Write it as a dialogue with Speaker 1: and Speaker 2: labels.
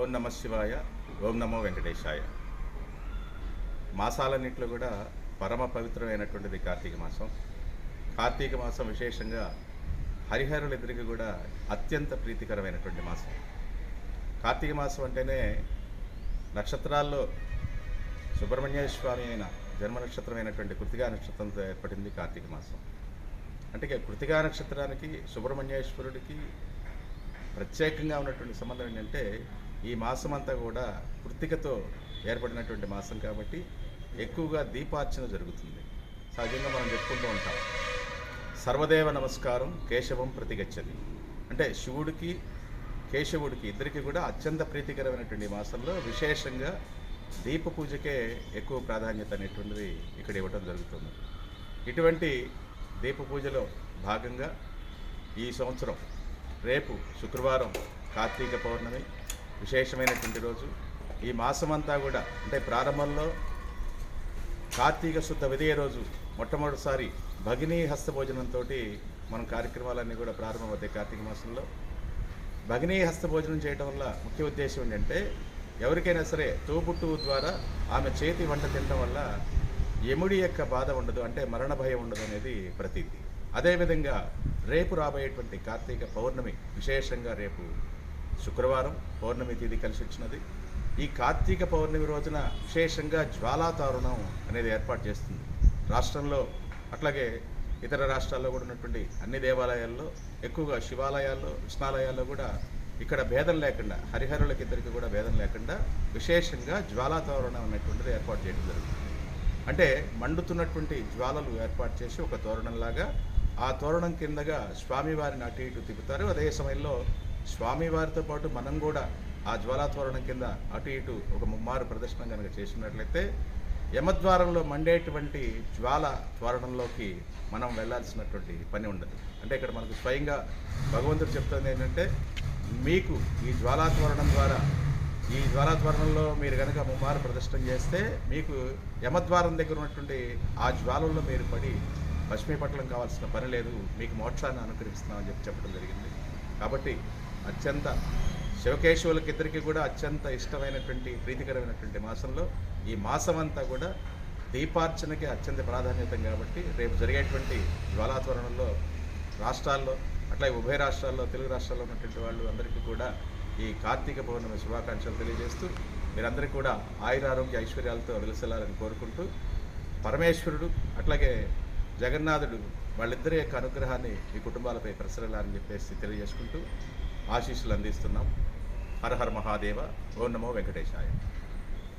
Speaker 1: ఓం నమ శివాయ ఓం నమో వెంకటేశాయ. మాసాలన్నింటిలో కూడా పరమ పవిత్రమైనటువంటిది కార్తీక మాసం. కార్తీక మాసం విశేషంగా హరిహరులిద్దరికి కూడా అత్యంత ప్రీతికరమైనటువంటి మాసం. కార్తీక మాసం అంటేనే నక్షత్రాల్లో సుబ్రహ్మణ్య స్వామి అయిన జన్మ నక్షత్రమైనటువంటి కృతికా నక్షత్రంతో ఏర్పడింది కార్తీక మాసం. అంటే కృతికా నక్షత్రానికి సుబ్రహ్మణ్యేశ్వరుడికి ప్రత్యేకంగా ఉన్నటువంటి సంబంధం ఏంటంటే ఈ మాసం అంతా కూడా కృతికతో ఏర్పడినటువంటి మాసం కాబట్టి ఎక్కువగా దీపార్చన జరుగుతుంది. సహజంగా మనం చెప్పుకుంటూ ఉంటాం. సర్వదేవ నమస్కారం కేశవం ప్రతిగచ్చది అంటే శివుడికి కేశవుడికి ఇద్దరికి కూడా అత్యంత ప్రీతికరమైనటువంటి మాసంలో విశేషంగా దీప పూజకే ఎక్కువ ప్రాధాన్యత అనేటువంటిది ఇక్కడ ఇవ్వడం జరుగుతుంది. ఇటువంటి దీప పూజలో భాగంగా ఈ సంవత్సరం రేపు శుక్రవారం కార్తీక పౌర్ణమి విశేషమైనటువంటి రోజు. ఈ మాసమంతా కూడా అంటే ప్రారంభంలో కార్తీక శుద్ధ విదయ రోజు మొట్టమొదటిసారి భగినీ హస్త భోజనంతో మనం కార్యక్రమాలన్నీ కూడా ప్రారంభమవుతాయి కార్తీక మాసంలో. భగినీ హస్త భోజనం చేయడం వల్ల ముఖ్య ఉద్దేశం ఏంటంటే ఎవరికైనా సరే తోబుట్టువు ద్వారా ఆమె చేతి వంట తినడం వల్ల యముడి యొక్క బాధ ఉండదు అంటే మరణ భయం ఉండదు అనేది ప్రతీతి అదేవిధంగా రేపు రాబోయేటువంటి కార్తీక పౌర్ణమి విశేషంగా రేపు శుక్రవారం పౌర్ణమి తేదీ కలిసి వచ్చినది. ఈ కార్తీక పౌర్ణమి రోజున విశేషంగా జ్వాలాతారుణం అనేది ఏర్పాటు చేస్తుంది. రాష్ట్రంలో అట్లాగే ఇతర రాష్ట్రాల్లో కూడా ఉన్నటువంటి అన్ని దేవాలయాల్లో ఎక్కువగా శివాలయాల్లో కృష్ణాలయాల్లో కూడా ఇక్కడ భేదం లేకుండా హరిహరులకి ఇద్దరికి కూడా భేదం లేకుండా విశేషంగా జ్వాలాతోరణం అనేటువంటిది ఏర్పాటు చేయడం జరుగుతుంది. అంటే మండుతున్నటువంటి జ్వాలలు ఏర్పాటు చేసి ఒక తోరణంలాగా ఆ తోరణం కిందగా స్వామివారిని అటు ఇటు తిప్పుతారు. అదే సమయంలో స్వామివారితో పాటు మనం కూడా ఆ జ్వాలాతోరణం కింద అటు ఇటు ఒక ముమ్మారు ప్రదర్శన కనుక చేసినట్లయితే యమద్వారంలో మండేటువంటి జ్వాల త్వరణంలోకి మనం వెళ్ళాల్సినటువంటి పని ఉండదు. అంటే ఇక్కడ మనకు స్వయంగా భగవంతుడు చెప్తుంది ఏంటంటే మీకు ఈ జ్వాలాత్వరణం ద్వారా ఈ జ్వాలాత్వరణంలో మీరు కనుక ముమ్మారు ప్రదర్శన చేస్తే మీకు యమద్వారం దగ్గర ఉన్నటువంటి ఆ జ్వాలల్లో మీరు పడి భస్మీపట్లం కావాల్సిన పని లేదు మీకు మోక్షాన్ని అనుకరిస్తున్నామని చెప్పి చెప్పడం జరిగింది. కాబట్టి అత్యంత శివకేశవులకి ఇద్దరికి కూడా అత్యంత ఇష్టమైనటువంటి ప్రీతికరమైనటువంటి మాసంలో ఈ మాసం అంతా కూడా దీపార్చనకి అత్యంత ప్రాధాన్యత కాబట్టి రేపు జరిగేటువంటి జ్వాలాత్వరణంలో రాష్ట్రాల్లో అట్లాగే ఉభయ రాష్ట్రాల్లో తెలుగు రాష్ట్రాల్లో ఉన్నటువంటి వాళ్ళు అందరికీ కూడా ఈ కార్తీక పౌర్ణమి శుభాకాంక్షలు తెలియజేస్తూ మీరందరికీ కూడా ఆయురారోగ్య ఐశ్వర్యాలతో వెలసెల్లాలని కోరుకుంటూ పరమేశ్వరుడు అట్లాగే జగన్నాథుడు వాళ్ళిద్దరి యొక్క అనుగ్రహాన్ని మీ కుటుంబాలపై ప్రసరాలని చెప్పేసి తెలియజేసుకుంటూ ఆశీస్సులు అందిస్తున్నాం. హర హర మహాదేవ ఓ నమో వెంకటేశాయ.